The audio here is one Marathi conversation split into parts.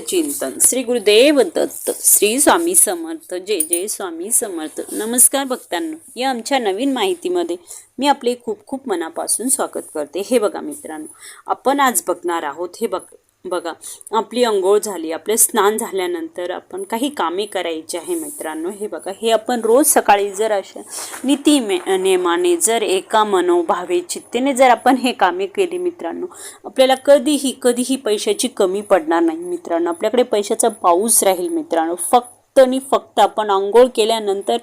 चिंतन. श्री गुरुदेव दत्त श्री स्वामी समर्थ जय जय स्वामी समर्थ. नमस्कार भक्तांनो या आमच्या नवीन माहितीमध्ये मी आपले खूप खूप मनापासून स्वागत करते. हे बघा मित्रांनो आपण आज बघणार आहोत हे बघ बघा आपली अंघोळ झाली आपले स्नान झाल्यानंतर आपण काही कामे करायची आहे मित्रांनो. हे बघा हे आपण रोज सकाळी जर अशा नीती मे- नियमाने जर एका मनोभावे चित्तेने जर आपण हे कामे केली मित्रांनो आपल्याला कधीही कधीही पैशाची कमी पडणार नाही मित्रांनो. आपल्याकडे पैशाचा पाऊस राहील मित्रांनो. फक्त आणि फक्त आपण आंघोळ केल्यानंतर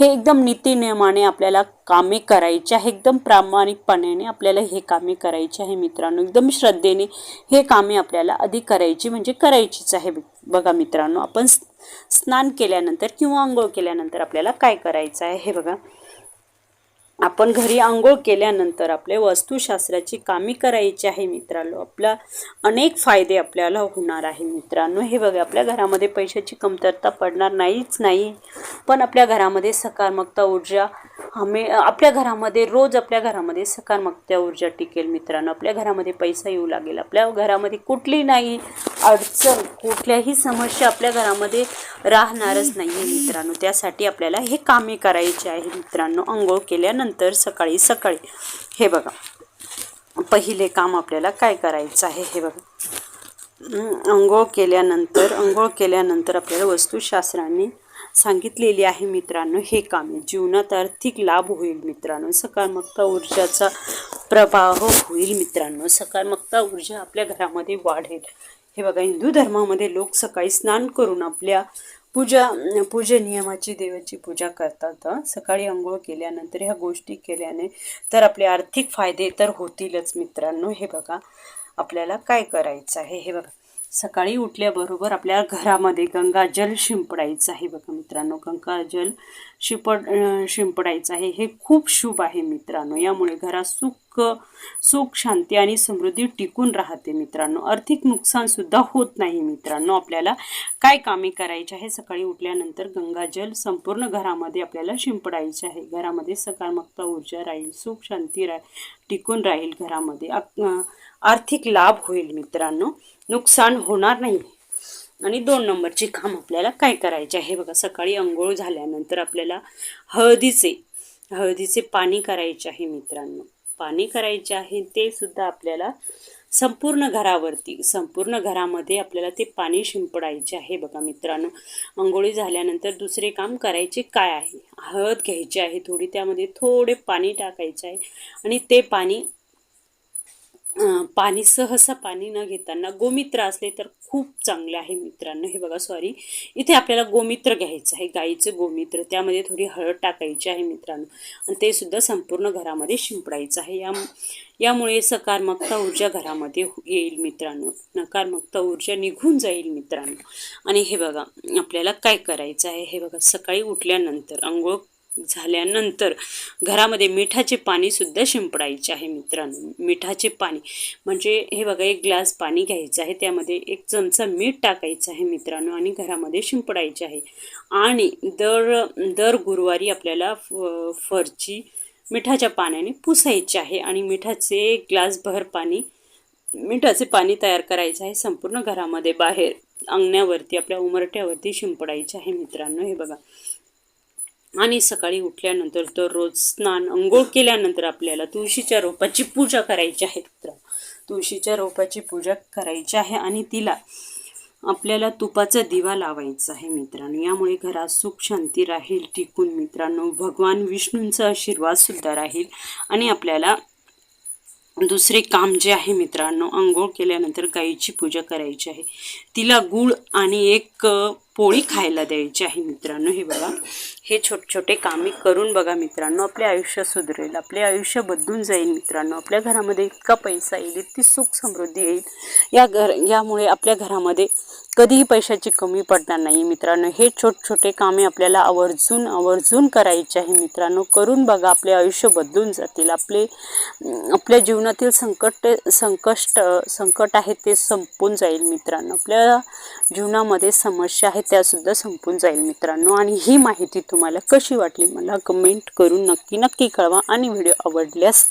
हे एकदम नीतिनियमाने आपल्याला कामे करायचे आहे. एकदम प्रामाणिकपणाने आपल्याला हे कामे करायचे आहे मित्रांनो. एकदम श्रद्धेने हे कामे आपल्याला आधी करायची म्हणजे करायचीच आहे. बघा मित्रांनो आपण स्नान केल्यानंतर किंवा आंघोळ केल्यानंतर आपल्याला काय करायचं आहे हे बघा. आपण घरी आंघोळ केल्यानंतर आपले वास्तुशास्त्राची कामे करायची आहे मित्रांनो. आपला अनेक फायदे आपल्याला होणार आहे मित्रांनो. हे बघा आपल्या घरामध्ये पैशाची कमतरता पडणार नाहीच नाही. पण आपल्या घरामध्ये सकारात्मकता ऊर्जा हमे आपल्या घरामध्ये रोज आपल्या घरामध्ये सकारात्मकता ऊर्जा टिकेल मित्रांनो. आपल्या घरामध्ये पैसा येऊ लागेल. आपल्या घरामध्ये कुठली नाही अडचण कुठल्याही समस्या आपल्या घरामध्ये राहणारच नाही आहे मित्रांनो. त्यासाठी आपल्याला हे कामे करायचे आहे मित्रांनो. आंघोळ केल्यानंतर सकाळी सकाळी. हे बघा. पहिले काम आपल्याला काय करायचं आहे? हे बघा. अंघोळ आंघोळ केल्यानंतर आंघोळ केल्यानंतर आपल्याला वस्तुशास्त्राने सांगितलेली आहे मित्रांनो हे कामे. जीवनात आर्थिक लाभ होईल मित्रांनो. सकारात्मकता ऊर्जाचा प्रवाह होईल मित्रांनो. सकारात्मकता ऊर्जा आपल्या घरामध्ये वाढेल. हे बघा हिंदू धर्मामध्ये लोक सकाळी स्नान करून आपल्या पूजा पूजे नियमाची देवाची पूजा करतात. सकाळी आंघोळ केल्यानंतर ह्या गोष्टी केल्याने तर आपले आर्थिक फायदे तर होतीलच मित्रांनो. हे बघा आपल्याला काय करायचं आहे? हे बघा. सकाळी उठल्याबरोबर आपल्या घरामध्ये गंगाजल शिंपडायचं आहे बघा मित्रांनो. गंगाजल शिपड शिंपडायचं आहे. हे खूप शुभ आहे मित्रांनो. यामुळे घरात सुख सुख शांती आणि समृद्धी टिकून राहते मित्रांनो. आर्थिक नुकसानसुद्धा होत नाही मित्रांनो. आपल्याला काय कामे करायची आहे? सकाळी उठल्यानंतर गंगाजल संपूर्ण घरामध्ये आपल्याला शिंपडायचे आहे. घरामध्ये सकारात्मकता ऊर्जा राहील. सुख शांती राहील. टिकून राहील घरामध्ये. आर्थिक लाभ होईल मित्रांनो. नुकसान होणार नाही. आणि दोन नंबरचे काम आपल्याला काय करायचे आहे? बघा सकाळी अंघोळ झाल्यानंतर आपल्याला हळदीचे हळदीचे पाणी करायचे आहे मित्रांनो. पाणी करायचे आहे ते सुद्धा आपल्याला संपूर्ण घरावरती संपूर्ण घरामध्ये आपल्याला ते पाणी शिंपडायचे आहे. बघा मित्रांनो अंघोळी झाल्यानंतर दुसरे काम करायचे काय आहे? हळद घ्यायची आहे थोडी त्यामध्ये थोडे पाणी टाकायचे आहे. आणि ते पाणी पाणी सहसा पाणी न घेताना गोमित्र असले तर खूप चांगले आहे मित्रांनो. हे बघा सॉरी इथे आपल्याला गोमित्र घ्यायचं आहे गाईचं गोमित्र. त्यामध्ये थोडी हळद टाकायची आहे मित्रांनो. आणि ते सुद्धा संपूर्ण घरामध्ये शिंपडायचं आहे. या यामुळे सकारात्मकता ऊर्जा घरामध्ये हो, येईल मित्रांनो. नकारात्मकता ऊर्जा निघून जाईल मित्रांनो. आणि हे बघा आपल्याला काय करायचं आहे? हे बघा सकाळी उठल्यानंतर आंघोळ झाल्यानंतर घरामध्ये मिठाचे पाणीसुद्धा शिंपडायचे आहे मित्रांनो. मिठाचे पाणी. म्हणजे हे बघा एक ग्लास पाणी घ्यायचं आहे. त्यामध्ये एक चमचा मीठ टाकायचं आहे मित्रांनो आणि घरामध्ये शिंपडायचे आहे. आणि दर दर गुरुवारी आपल्याला फ- फरची मिठाच्या पाण्याने पुसायची आहे आणि मिठाचे ग्लासभर पाणी मिठाचे पाणी तयार करायचे आहे संपूर्ण घरामध्ये बाहेर. अंगण्यावरती आपल्या उमरट्यावरती शिंपडायचे आहे मित्रांनो. हे बघा आणि सकाळी उठल्यानंतर दररोज स्नान अंघोळ केल्यानंतर आपल्याला तुळशीच्या रोपाची पूजा करायची आहे. मित्रांनो तुळशीच्या रोपाची पूजा करायची आहे आणि तिला आपल्याला तुपाचा दिवा लावायचा आहे मित्रांनो. यामुळे घरात सुख शांती राहील टिकून मित्रांनो. भगवान विष्णूंचा आशीर्वाद सुद्धा राहील आणि आपल्याला दुसरे काम जे आहे मित्रांनो अंघोळ केल्यानंतर गाईची पूजा करायची आहे. तिला गूळ आणि एक पोळी खायला द्यायची आहे मित्रांनो. हे बघा हे छोटे छोटे कामे करून बघा मित्रांनो. आपले आयुष्य सुधरेल आपले आयुष्य बदलून जाईल मित्रांनो. आपल्या घरामध्ये इतका पैसा येईल इतकी सुख समृद्धी येईल. या घर यामुळे आपल्या घरामध्ये कधीही पैशाची कमी पडणार नाही मित्रांनो. हे छोट छोटे कामे आपल्याला आवर्जून आवर्जून करायचे आहे मित्रांनो. करून बघा आपले आयुष्य बदलून जातील. आपले आपल्या जीवनातील संकट संकष्ट संकट आहे ते संपून जाईल मित्रांनो. आपल्या जीवनामध्ये समस्या आहेत त्यासुद्धा संपून जाईल मित्रांनो. आणि ही माहिती तुम्हाला कशी वाटली मला कमेंट करून नक्की नक्की कळवा. आणि व्हिडिओ आवडल्यास